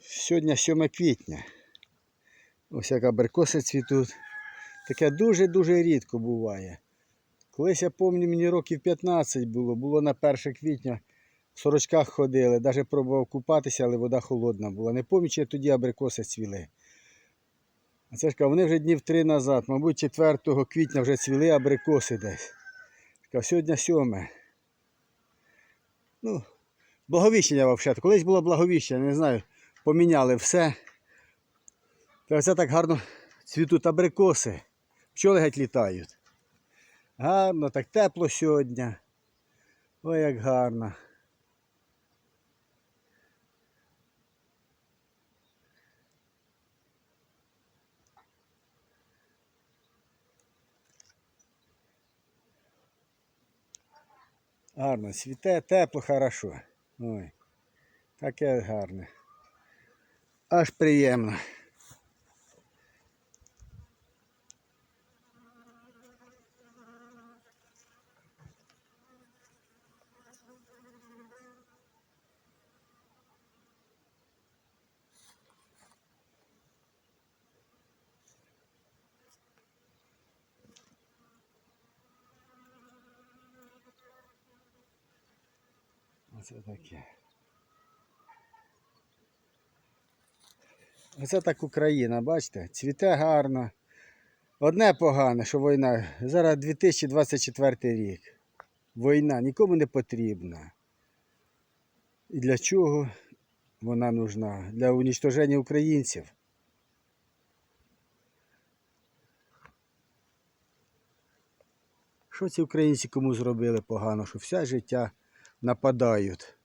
Сьогодні 7 квітня. Ось як абрикоси цвітуть. Таке дуже-дуже рідко буває. Колись я пам'ятаю, мені років 15 було, було на 1 квітня. В сорочках ходили, навіть пробував купатися, але вода холодна була. Не пам'ятаю, чи тоді абрикоси цвіли. А це ж кажу, вони вже днів три назад, мабуть, 4 квітня вже цвіли абрикоси десь. Кажу, сьогодні 7. Ну, благовіщення взагалі. Колись було благовіщення, не знаю, поміняли все. Та це так гарно цвітуть абрикоси. Пчоли геть літають. Гарно, так тепло сьогодні. Ой, як гарно. Гарно, цвіте, тепло, хорошо. Ой, таке гарне. Аж приємно. Оце таке. Оце так Україна, бачите, цвіте гарно. Одне погане, що війна. Зараз 2024 рік. Війна нікому не потрібна. І для чого вона нужна? Для унічтоження українців. Що ці українці кому зробили погано, що все життя нападають?